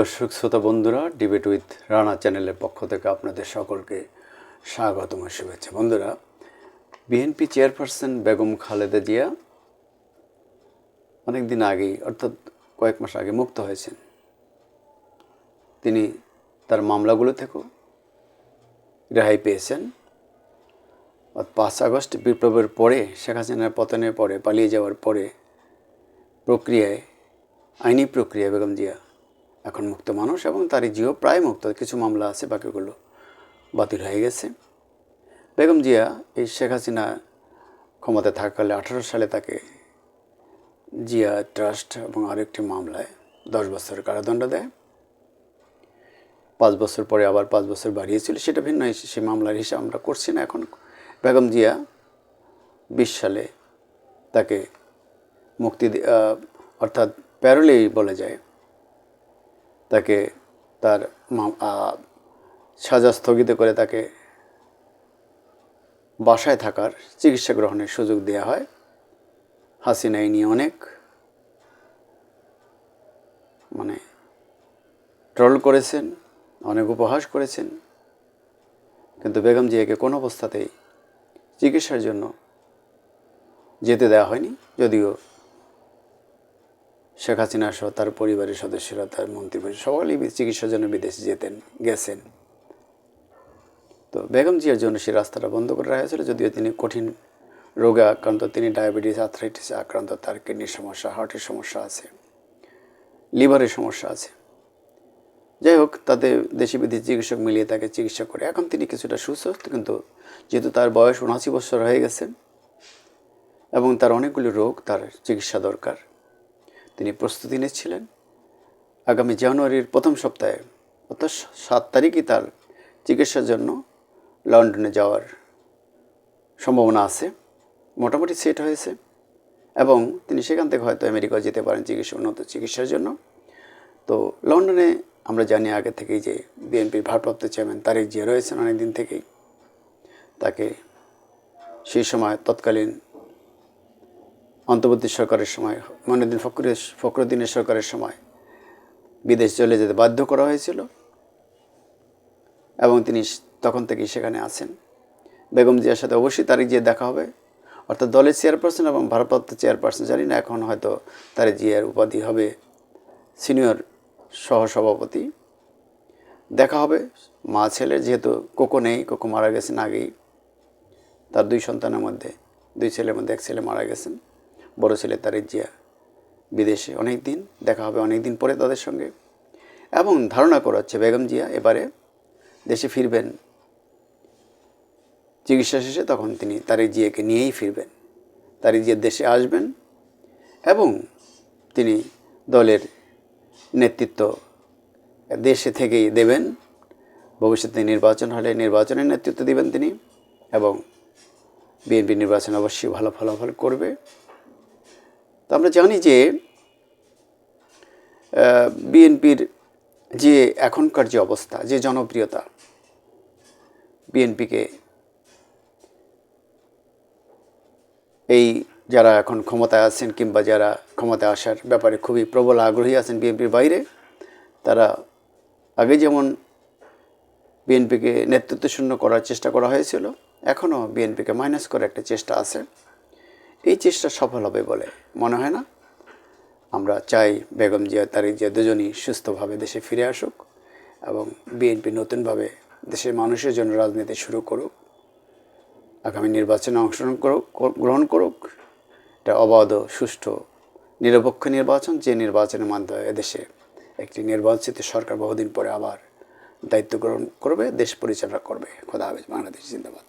দর্শক, শ্রোতা, বন্ধুরা ডিবেট উইথ রানা চ্যানেলের পক্ষ থেকে আপনাদের সকলকে স্বাগতম ও শুভেচ্ছা। বন্ধুরা বিএনপি চেয়ারপারসন বেগম খালেদা জিয়া অনেক দিন আগেই, অর্থাৎ কয়েক মাস আগে মুক্ত হয়েছেন। তিনি তার মামলাগুলো থেকেও রেহাই পেয়েছেন। পাঁচ আগস্ট বিপ্লবের পরে, শেখ হাসিনার পতনের পরে, পালিয়ে যাওয়ার পরে প্রক্রিয়ায়, আইনি প্রক্রিয়া বেগম জিয়া এখন মুক্ত মানুষ এবং তার জিও প্রায় মুক্ত। কিছু মামলা আছে, বাকিগুলো বাতিল হয়ে গেছে। বেগম জিয়া এই শেখ হাসিনা ক্ষমতায় থাকাকালে আঠারো সালে তাকে জিয়া ট্রাস্ট এবং আরেকটি মামলায় দশ বছরের কারাদণ্ড দেয়। পাঁচ বছর পরে আবার পাঁচ বছর বাড়িয়েছিল, সেটা ভিন্ন সেই মামলার হিসাব আমরা করছি না এখন। বেগম জিয়া বিশ সালে তাকে মুক্তি অর্থাৎ প্যারোলেই বলা যায় তাকে তার সাজা স্থগিত করে তাকে বাসায় থাকার চিকিৎসা গ্রহণের সুযোগ দেওয়া হয়। হাসিনা এই নিয়ে অনেক মানে ট্রল করেছেন, অনেক উপহাস করেছেন। কিন্তু বেগম জিয়াকে কোনো অবস্থাতেই চিকিৎসার জন্য যেতে দেওয়া হয়নি, যদিও শেখ হাসিনা সহ তার পরিবারের সদস্যরা, তার মন্ত্রী সকলেই চিকিৎসার জন্য বিদেশে যেতেন, গেছেন। তো বেগম জিয়ার জন্য সেই রাস্তাটা বন্ধ করে রাখা হয়েছিল, যদিও তিনি কঠিন রোগে আক্রান্ত, তিনি ডায়াবেটিস, আর্থ্রাইটিসে আক্রান্ত, তার কিডনির সমস্যা, হার্টের সমস্যা আছে, লিভারের সমস্যা আছে। যাই হোক, তাতে দেশি বিদেশি চিকিৎসক মিলিয়ে তাকে চিকিৎসা করে, এখন তিনি কিছুটা সুস্থ, কিন্তু যেহেতু তার বয়স উনআশি বছর হয়ে গেছে, এবং তার অনেকগুলি রোগ তার চিকিৎসা দরকার। তিনি প্রস্তুতি নিচ্ছিলেন। আগামী জানুয়ারির প্রথম সপ্তাহে, অর্থাৎ সাত তারিখই তার চিকিৎসার জন্য লন্ডনে যাওয়ার সম্ভাবনা আছে। মোটামুটি সেট হয়েছে এবং তিনি সেখান থেকে হয়তো আমেরিকা যেতে পারেন চিকিৎসা, উন্নত চিকিৎসার জন্য। তো লন্ডনে আমরা জানি আগে থেকেই যে বিএনপির ভারপ্রাপ্ত চেয়ারম্যান তারেক জিয়া রয়েছেন অনেক দিন থেকেই। তাকে সেই সময় তৎকালীন অন্তর্বর্তী সরকারের সময় মনুদ্দিন ফখরুদ্দিন ফখরুদ্দিনের সরকারের সময় বিদেশ চলে যেতে বাধ্য করা হয়েছিল এবং তিনি তখন থেকেই সেখানে আছেন। বেগম জিয়ার সাথে অবশ্যই তারিখ জিয়া দেখা হবে। অর্থাৎ দলের চেয়ারপারসন এবং ভারপ্রাপ্ত চেয়ারপারসন, জানি না এখন হয়তো তারিক জিয়ার উপাধি হবে। সিনিয়র সহসভাপতি দেখা হবে। মা ছেলে যেহেতু কোকো নেই, কোকো মারা গেছেন আগেই। তার দুই সন্তানের মধ্যে, দুই ছেলের মধ্যে এক ছেলে মারা গেছেন। বড় ছেলে তারিক জিয়া বিদেশে অনেক দিন দেখা হবে অনেক দিন পরে তাদের সঙ্গে। এবং ধারণা করা হচ্ছে বেগম জিয়া এবারে দেশে ফিরবেন। চিকিৎসা শেষে তখন তিনি তারিক জিয়াকে নিয়েই ফিরবেন। তারিক জিয়া দেশে আসবেন এবং তিনি দলের নেতৃত্ব দেশে থেকেই দেবেন। ভবিষ্যতে নির্বাচন হলে নির্বাচনের নেতৃত্ব দেবেন তিনি এবং বিএনপি নির্বাচন অবশ্যই ভালো ফলাফল করবে। তো আমরা জানি যে বিএনপির যে এখনকার যে অবস্থা, যে জনপ্রিয়তা, বিএনপিকে এই যারা এখন ক্ষমতায় আছেন কিংবা যারা ক্ষমতায় আসার ব্যাপারে খুবই প্রবল আগ্রহী আছেন বিএনপির বাইরে, তারা আগে যেমন বিএনপিকে নেতৃত্ব শূন্য করার চেষ্টা করা হয়েছিল, এখনও বিএনপিকে মাইনাস করার একটা চেষ্টা আছে। এই চেষ্টা সফল হবে বলে মনে হয় না? আমরা চাই বেগম জিয়া, তারিক জিয়া দুজনই সুস্থভাবে দেশে ফিরে আসুক এবং বিএনপি নতুনভাবে দেশের মানুষের জন্য রাজনীতি শুরু করুক, আগামী নির্বাচনে অংশগ্রহণ করুক, গ্রহণ করুক। এটা অবাধ, সুষ্ঠু, নিরপেক্ষ নির্বাচন, যে নির্বাচনের মাধ্যমে এদেশে একটি নির্বাচিত সরকার বহুদিন পরে আবার দায়িত্ব গ্রহণ করবে, দেশ পরিচালনা করবে। খোদা হাফেজ, বাংলাদেশ জিন্দাবাদ।